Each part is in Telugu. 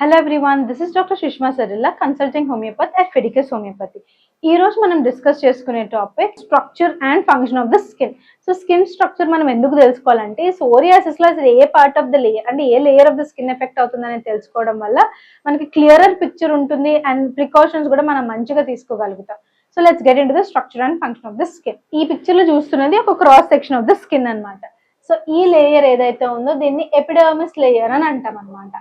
Hello everyone this is doctor Sushma Sarilla consulting homeopathy at Fiticus homeopathy ఈ రోజు మనం డిస్కస్ చేసుకునే topic structure and function of the skin so skin structure మనం ఎందుకు తెలుసుకోవాలంటే సోరియాసిస్లో అసలు ఏ పార్ట్ ఆఫ్ ద లేయర్ అంటే ఏ layer of the skin effect అవుతుందని తెలుసుకోవడం వల్ల మనకి క్లియరర్ పిక్చర్ ఉంటుంది అండ్ ప్రికాషన్స్ కూడా మనం మంచిగా తీసుకోగలుగుతాం. So let's get into the structure and function of the skin ఈ పిక్చర్లో చూస్తున్నది ఒక cross section of the skin అన్నమాట. సో ఈ లేయర్ ఏదైతే ఉందో దీన్ని ఎపిడర్మిస్ లేయర్ అని అంటాం అనమాట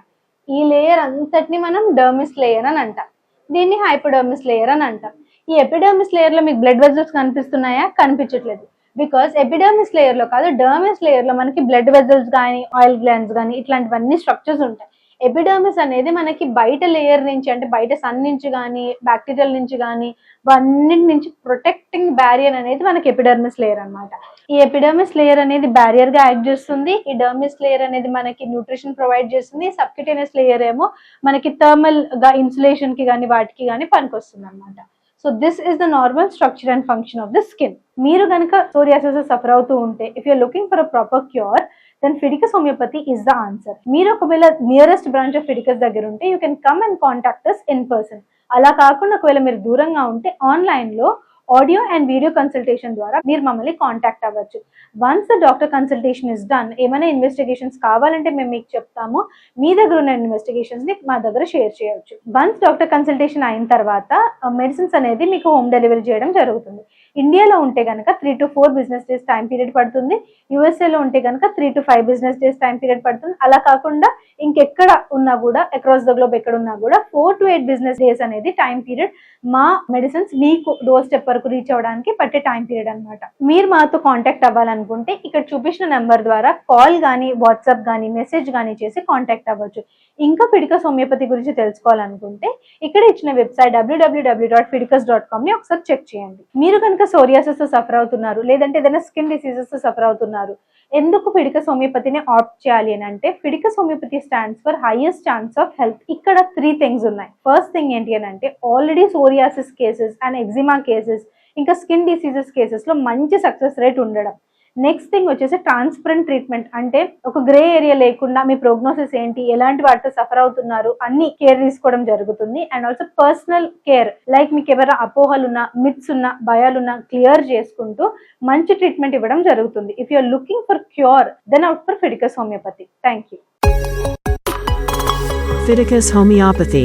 ఈ లేయర్ అంతటిని మనం డర్మిస్ లేయర్ అని అంటాం. దీన్ని హైపోడర్మిస్ లేయర్ అని అంటాం. ఈ ఎపిడర్మిస్ లేయర్లో మీకు బ్లడ్ వెజల్స్ కనిపిస్తున్నాయా? కనిపించట్లేదు. బికాస్ ఎపిడర్మిస్ లేయర్లో కాదు డర్మిస్ లేయర్లో మనకి బ్లడ్ వెజల్స్ కానీ ఆయిల్ గ్లాండ్స్ కానీ ఇట్లాంటివన్నీ స్ట్రక్చర్స్ ఉంటాయి. ఎపిడర్మిస్ అనేది మనకి బయట లేయర్ నుంచి అంటే బయట సన్ నుంచి కానీ బ్యాక్టీరియల్ నుంచి కానీ అన్నిటి నుంచి ప్రొటెక్టింగ్ బ్యారియర్ అనేది మనకి ఎపిడర్మిస్ లేయర్ అన్నమాట. ఈ ఎపిడర్మిస్ లేయర్ అనేది బ్యారియర్గా యాక్ట్ చేస్తుంది. ఈ డర్మిస్ లేయర్ అనేది మనకి న్యూట్రిషన్ ప్రొవైడ్ చేస్తుంది. సబ్కిటేనియస్ లేయర్ ఏమో మనకి థర్మల్గా ఇన్సులేషన్కి కానీ వాటికి కానీ పనికొస్తుంది అనమాట so this is the normal structure and function of the skin మీరు కనుక సోరియాసిస్ సఫర్ అవుతూ ఉంటే if you're looking for a proper cure then Fiticus homeopathy is the answer మీరు ఒకవేళ నియరెస్ట్ బ్రాంచ్ ఆఫ్ ఫిడికస్ దగ్గర ఉంటే you can come and contact us in person అలా కాకుండా ఒకవేళ మీరు దూరంగా ఉంటే ఆన్లైన్లో ఆడియో అండ్ వీడియో కన్సల్టేషన్ ద్వారా మీరు మమ్మల్ని కాంటాక్ట్ అవ్వచ్చు. Once the doctor consultation is done ఏమైనా ఇన్వెస్టిగేషన్స్ కావాలంటే మేము మీకు చెప్తాము. మీ దగ్గర ఉన్న ఇన్వెస్టిగేషన్స్ని మా దగ్గర షేర్ చేయవచ్చు. వన్స్ డాక్టర్ కన్సల్టేషన్ అయిన తర్వాత మెడిసిన్స్ అనేది మీకు హోమ్ డెలివరీ చేయడం జరుగుతుంది. ఇండియాలో ఉంటే కనుక three to four business days time period పడుతుంది. యూఎస్ఏలో ఉంటే కనుక three to five business days time period పడుతుంది. అలా కాకుండా ఇంకెక్కడ ఉన్నా కూడా అక్రాస్ ద గ్లోబ్ ఎక్కడ ఉన్నా కూడా four to eight business days అనేది టైం పీరియడ్ మా మెడిసిన్స్ మీకు డోర్ స్టెప్ వరకు రీచ్ అవ్వడానికి పట్టే టైం పీరియడ్ అనమాట మీరు మాతో కాంటాక్ట్ అవ్వాలనుకుంటే ఇక్కడ చూపించిన నెంబర్ ద్వారా కాల్ కానీ వాట్సాప్ కానీ మెసేజ్ కానీ చేసి కాంటాక్ట్ అవ్వచ్చు. ఇంకా ఫిడికస్ హోమియోపతి గురించి తెలుసుకోవాలనుకుంటే ఇక్కడ ఇచ్చిన website WWW dot Fiticus dot కామ్ని ఒకసారి చెక్ చేయండి. మీరు కనుక సోరియాసిస్తో సఫర్ అవుతున్నారు లేదంటే ఏదైనా స్కిన్ డిసీజెస్ సఫర్ అవుతున్నారు. ఎందుకు ఫిడిక సోమియోపతిని ఆప్ట్ చేయాలి అని అంటే Fiticus homeopathy stands for highest chance of health ఇక్కడ త్రీ థింగ్స్ ఉన్నాయి. ఫస్ట్ థింగ్ ఏంటి అని అంటే already psoriasis cases and eczema cases ఇంకా స్కిన్ డిసీజెస్ కేసెస్లో మంచి సక్సెస్ రేట్ ఉండడం. నెక్స్ట్ థింగ్ వచ్చేసి ట్రాన్స్పరెంట్ ట్రీట్మెంట్ అంటే ఒక గ్రే ఏరియా లేకుండా మీ ప్రోగ్నోసిస్ ఏంటి ఎలాంటి వాటితో సఫర్ అవుతున్నారు అన్ని కేర్ తీసుకోవడం జరుగుతుంది. And also personal care like మీకు ఎవరైనా అపోహలు ఉన్నా మిత్స్ ఉన్నా భయాలున్నా క్లియర్ చేసుకుంటూ మంచి ట్రీట్మెంట్ ఇవ్వడం జరుగుతుంది. If you're looking for cure then out for Fiticus homeopathy thank you Fiticus Homeopathy